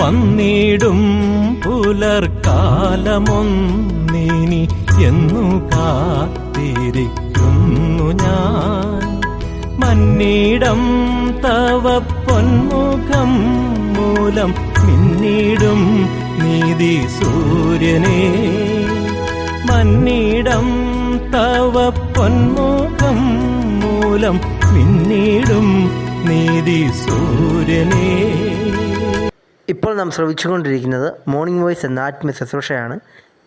വന്നിടും പുലർക്കാലമൊന്നിനി എന്നു കാത്തിരിക്കുന്നു ഞാൻ. മന്നിടം തവ പൊന്മുഖം മൂലം മിന്നിടും നീതി സൂര്യനെ. മന്നിടം തവ പൊന്മുഖം മൂലം മിന്നിടും നീതി സൂര്യനേ. ഇപ്പോൾ നാം ശ്രവിച്ചുകൊണ്ടിരിക്കുന്നത് മോർണിംഗ് വോയിസ് എന്ന ആത്മീയ ശുശ്രൂഷയാണ്.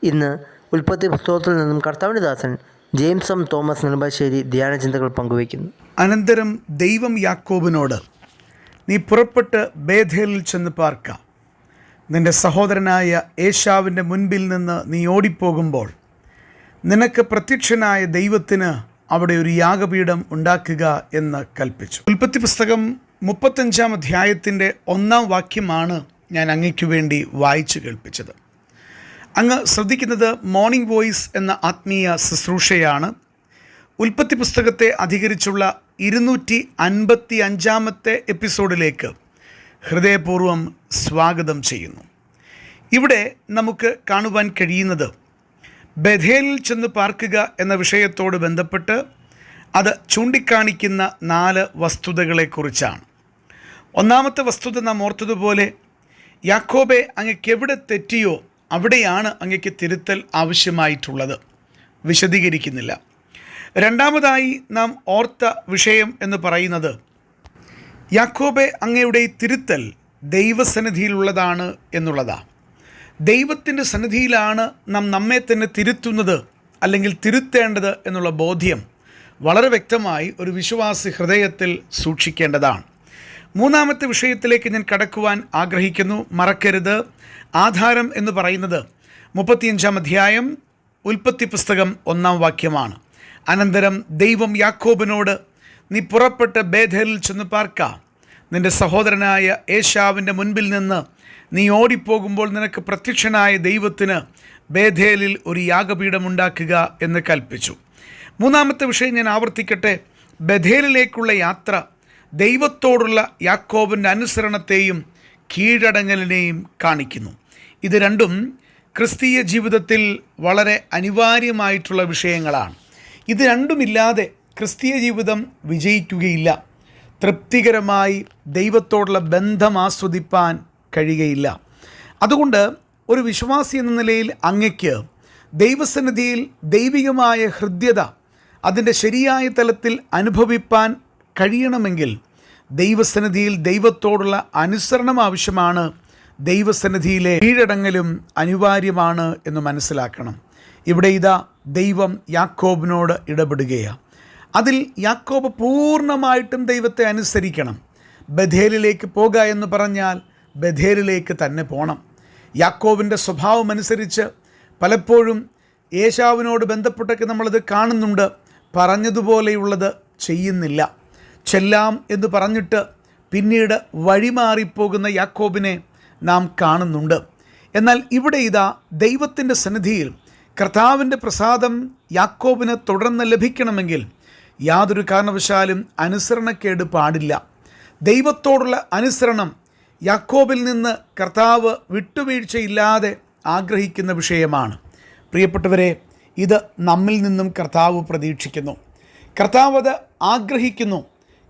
ഇന്ന് ഉൽപ്പത്തി പുസ്തകത്തിൽ നിന്നും കർത്താവിന്റെ ദാസൻ ജെയിംസ് എം തോമസ് നെടുമ്പാശ്ശേരി ധ്യാനചിന്തകൾ പങ്കുവയ്ക്കുന്നു. അനന്തരം ദൈവം യാക്കോബിനോട് നീ പുറപ്പെട്ട് ബേധേലിൽ ചെന്ന് പാർക്ക. നിന്റെ സഹോദരനായ ഏഷാവിന്റെ മുൻപിൽ നിന്ന് നീ ഓടിപ്പോകുമ്പോൾ നിനക്ക് പ്രത്യക്ഷനായ ദൈവത്തിന് അവിടെ ഒരു യാഗപീഠം ഉണ്ടാക്കുക എന്ന് കൽപ്പിച്ചു. ഉൽപ്പത്തി പുസ്തകം മുപ്പത്തഞ്ചാം അധ്യായത്തിന്റെ ഒന്നാം വാക്യമാണ് ഞാൻ അങ്ങയ്ക്കു വേണ്ടി വായിച്ചു കേൾപ്പിച്ചത്. അങ്ങ് ശ്രദ്ധിക്കുന്നത് മോർണിംഗ് വോയിസ് എന്ന ആത്മീയ ശുശ്രൂഷയാണ്. ഉൽപ്പത്തി പുസ്തകത്തെ അധികരിച്ചുള്ള ഇരുന്നൂറ്റി അൻപത്തി അഞ്ചാമത്തെ എപ്പിസോഡിലേക്ക് ഹൃദയപൂർവം സ്വാഗതം ചെയ്യുന്നു. ഇവിടെ നമുക്ക് കാണുവാൻ കഴിയുന്നത് ബഥേലിൽ ചെന്ന് പാർക്കുക എന്ന വിഷയത്തോട് ബന്ധപ്പെട്ട് അത് ചൂണ്ടിക്കാണിക്കുന്ന നാല് വസ്തുതകളെക്കുറിച്ചാണ്. ഒന്നാമത്തെ വസ്തുത നാം ഓർത്തതുപോലെ യാക്കോബെ അങ്ങക്ക് എവിടെ തെറ്റിയോ അവിടെയാണ് അങ്ങക്ക് തിരുത്തൽ ആവശ്യമായിട്ടുള്ളത്. വിശദീകരിക്കുന്നില്ല. രണ്ടാമതായി നാം ഓർത്ത വിഷയം എന്ന് പറയുന്നത് യാക്കോബെ അങ്ങയുടെ തിരുത്തൽ ദൈവസന്നിധിയിലുള്ളതാണ് എന്നുള്ളതാണ് ദൈവത്തിന്റെ സന്നിധിയിലാണ് നാം നമ്മെ തന്നെ തിരുത്തുന്നത് അല്ലെങ്കിൽ തിരുത്തേണ്ടത് എന്നുള്ള ബോധ്യം വളരെ വ്യക്തമായി ഒരു വിശ്വാസി ഹൃദയത്തിൽ സൂക്ഷിക്കേണ്ടതാണ്. മൂന്നാമത്തെ വിഷയത്തിലേക്ക് ഞാൻ കടക്കുവാൻ ആഗ്രഹിക്കുന്നു. മറക്കരുത്. ആധാരം എന്ന് പറയുന്നത് മുപ്പത്തിയഞ്ചാം അധ്യായം ഉൽപ്പത്തി പുസ്തകം ഒന്നാം വാക്യമാണ്. അനന്തരം ദൈവം യാക്കോബിനോട് നീ പുറപ്പെട്ട് ബേധലിൽ ചെന്ന് പാർക്ക. നിന്റെ സഹോദരനായ ഏശാവിന്റെ മുൻപിൽ നിന്ന് നീ ഓടിപ്പോകുമ്പോൾ നിനക്ക് പ്രത്യക്ഷനായ ദൈവത്തിന് ബേധേലിൽ ഒരു യാഗപീഠമുണ്ടാക്കുക എന്ന് കൽപ്പിച്ചു. മൂന്നാമത്തെ വിഷയം ഞാൻ ആവർത്തിക്കട്ടെ. ബഥേലിലേക്കുള്ള യാത്ര ദൈവത്തോടുള്ള യാക്കോബിന്റെ അനുസരണത്തെയും കീഴടങ്ങലിനെയും കാണിക്കുന്നു. ഇത് രണ്ടും ക്രിസ്തീയ ജീവിതത്തിൽ വളരെ അനിവാര്യമായിട്ടുള്ള വിഷയങ്ങളാണ്. ഇത് രണ്ടുമില്ലാതെ ക്രിസ്തീയ ജീവിതം വിജയിക്കുകയില്ല. തൃപ്തികരമായി ദൈവത്തോടുള്ള ബന്ധം ആസ്വദിപ്പാൻ കഴിയുകയില്ല. അതുകൊണ്ട് ഒരു വിശ്വാസി എന്ന നിലയിൽ അങ്ങയ്ക്ക് ദൈവസന്നിധിയിൽ ദൈവികമായ ഹൃദ്യത അതിന്റെ ശരിയായ തലത്തിൽ അനുഭവിപ്പാൻ കഴിയണമെങ്കിൽ ദൈവസന്നിധിയിൽ ദൈവത്തോടുള്ള അനുസരണം ആവശ്യമാണ്. ദൈവസന്നിധിയിലെ കീഴടങ്ങലും അനിവാര്യമാണ് എന്ന് മനസ്സിലാക്കണം. ഇവിടെ ഇതാ ദൈവം യാക്കോബിനോട് ഇടപെടുകയാണ് അതിൽ യാക്കോബ് പൂർണമായിട്ടും ദൈവത്തെ അനുസരിക്കണം. ബഥേലിലേക്ക് പോകുക എന്ന് പറഞ്ഞാൽ ബഥേലിലേക്ക് തന്നെ പോകണം യാക്കോബിന്റെ സ്വഭാവം അനുസരിച്ച് പലപ്പോഴും യേശാവിനോട് ബന്ധപ്പെട്ടൊക്കെ നമ്മളത് കാണുന്നുണ്ട്. പറഞ്ഞതുപോലെയുള്ളത് ചെയ്യുന്നില്ല. ചെല്ലാം എന്ന് പറഞ്ഞിട്ട് പിന്നീട് വഴിമാറിപ്പോകുന്ന യാക്കോബിനെ നാം കാണുന്നുണ്ട്. എന്നാൽ ഇവിടെ ഇതാ ദൈവത്തിന്റെ സന്നിധിയിൽ കർത്താവിന്റെ പ്രസാദം യാക്കോബിന് തുടർന്ന് ലഭിക്കണമെങ്കിൽ യാതൊരു കാരണവശാലും അനുസരണക്കേട് പാടില്ല. ദൈവത്തോടുള്ള അനുസരണം യാക്കോബിൽ നിന്ന് കർത്താവ് വിട്ടുവീഴ്ചയില്ലാതെ ആഗ്രഹിക്കുന്ന വിഷയമാണ്. പ്രിയപ്പെട്ടവരെ ഇത് നമ്മിൽ നിന്നും കർത്താവ് പ്രതീക്ഷിക്കുന്നു. കർത്താവ് അത് ആഗ്രഹിക്കുന്നു.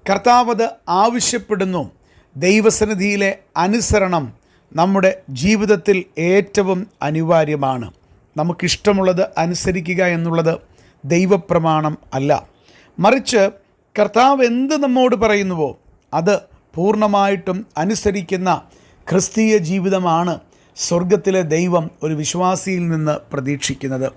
കർത്താവ് അത് ആവശ്യപ്പെടുന്നു. ദൈവസന്നിധിയിലെ അനുസരണം നമ്മുടെ ജീവിതത്തിൽ ഏറ്റവും അനിവാര്യമാണ്. നമുക്കിഷ്ടമുള്ളത് അനുസരിക്കുക എന്നുള്ളത് ദൈവപ്രമാണം അല്ല. മറിച്ച് കർത്താവ് എന്ത് നമ്മോട് പറയുന്നുവോ അത് പൂർണമായിട്ടും അനുസരിക്കുന്ന ക്രിസ്തീയ ജീവിതമാണ് സ്വർഗത്തിലെ ദൈവം ഒരു വിശ്വാസിയിൽ നിന്ന് പ്രതീക്ഷിക്കുന്നത്.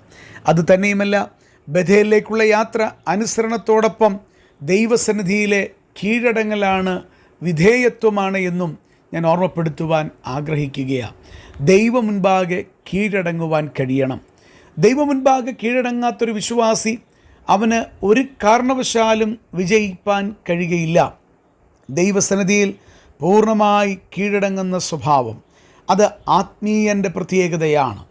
അത് തന്നെയുമല്ല ബഥേലിലേക്കുള്ള യാത്ര അനുസരണത്തോടൊപ്പം ദൈവസന്നിധിയിലെ കീഴടങ്ങലാണ് വിധേയത്വമാണ് എന്നും ഞാൻ ഓർമ്മപ്പെടുത്തുവാൻ ആഗ്രഹിക്കുകയാണ് ദൈവമുൻപാകെ കീഴടങ്ങുവാൻ കഴിയണം. ദൈവമുൻപാകെ കീഴടങ്ങാത്തൊരു വിശ്വാസി അവന് ഒരു കാരണവശാലും വിജയിപ്പാൻ കഴിയുകയില്ല. ദൈവസന്നിധിയിൽ പൂർണമായി കീഴടങ്ങുന്ന സ്വഭാവം അത് ആത്മീയന്റെ പ്രത്യേകതയാണ്.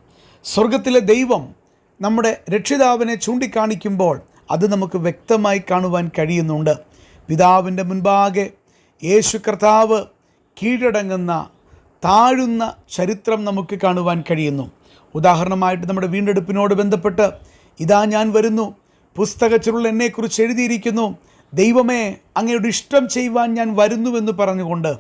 സ്വർഗത്തിലെ ദൈവം നമ്മുടെ രക്ഷിതാവിനെ ചൂണ്ടിക്കാണിക്കുമ്പോൾ അത് നമുക്ക് വ്യക്തമായി കാണുവാൻ കഴിയുന്നുണ്ട്. പിതാവിന്റെ മുൻപാകെ യേശു കർത്താവ് കീഴടങ്ങുന്ന താഴുന്ന ചരിത്രം നമുക്ക് കാണുവാൻ കഴിയുന്നു. ഉദാഹരണമായിട്ട് നമ്മുടെ വീണ്ടെടുപ്പിനോട് ബന്ധപ്പെട്ട് ഇതാ ഞാൻ വരുന്നു. പുസ്തക ചുരുൾ എന്നെക്കുറിച്ച് എഴുതിയിരിക്കുന്നു. ദൈവമേ അങ്ങയുടെ ഇഷ്ടം ചെയ്യുവാൻ ഞാൻ വരുന്നുവെന്ന് പറഞ്ഞുകൊണ്ട്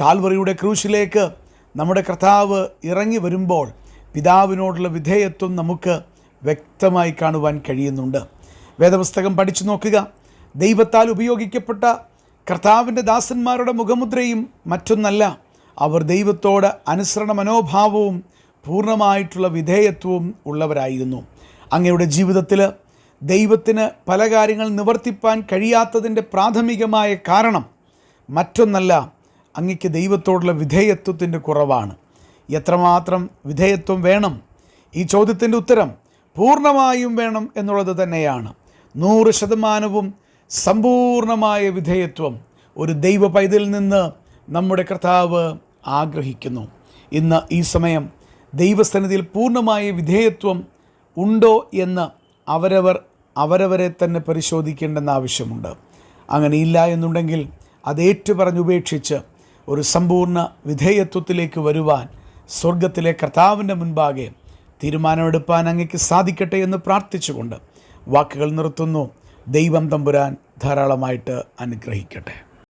കാൽവറിയുടെ ക്രൂശിലേക്ക് നമ്മുടെ കർത്താവ് ഇറങ്ങി വരുമ്പോൾ പിതാവിനോടുള്ള വിധേയത്വം നമുക്ക് വ്യക്തമായി കാണുവാൻ കഴിയുന്നുണ്ട്. വേദപുസ്തകം പഠിച്ചു നോക്കുക. ദൈവത്താൽ ഉപയോഗിക്കപ്പെട്ട കർത്താവിന്റെ ദാസന്മാരുടെ മുഖമുദ്രയും മറ്റൊന്നല്ല അവർ ദൈവത്തോട് അനുസരണ മനോഭാവവും പൂർണമായിട്ടുള്ള വിധേയത്വവും ഉള്ളവരായിരുന്നു. അങ്ങയുടെ ജീവിതത്തിൽ ദൈവത്തിന് പല കാര്യങ്ങൾ നിവർത്തിപ്പാൻ കഴിയാത്തതിന്റെ പ്രാഥമികമായ കാരണം മറ്റൊന്നല്ല അങ്ങക്ക് ദൈവത്തോടുള്ള വിധേയത്വത്തിന്റെ കുറവാണ്. എത്രമാത്രം വിധേയത്വം വേണം? ഈ ചോദ്യത്തിന്റെ ഉത്തരം പൂർണമായും വേണം എന്നുള്ളത് തന്നെയാണ്. നൂറ് ശതമാനവും സമ്പൂർണമായ വിധേയത്വം ഒരു ദൈവ പൈതലിൽ നിന്ന് നമ്മുടെ കർത്താവ് ആഗ്രഹിക്കുന്നു. ഇന്ന് ഈ സമയം ദൈവസന്നിധിയിൽ പൂർണമായ വിധേയത്വം ഉണ്ടോ എന്ന് അവരവർ അവരവരെ തന്നെ പരിശോധിക്കേണ്ടെന്ന ആവശ്യമുണ്ട്. അങ്ങനെ ഇല്ല എന്നുണ്ടെങ്കിൽ അത് ഏറ്റുപറഞ്ഞുപേക്ഷിച്ച് ഒരു സമ്പൂർണ വിധേയത്വത്തിലേക്ക് വരുവാൻ സ്വർഗത്തിലെ കർത്താവിന്റെ മുൻപാകെ തീരുമാനമെടുപ്പാൻ അങ്ങേക്ക് സാധിക്കട്ടെ എന്ന് പ്രാർത്ഥിച്ചുകൊണ്ട് വാക്കുകൾ നിർത്തുന്നു. ദൈവം തമ്പുരാൻ ധാരാളമായിട്ട് അനുഗ്രഹിക്കട്ടെ.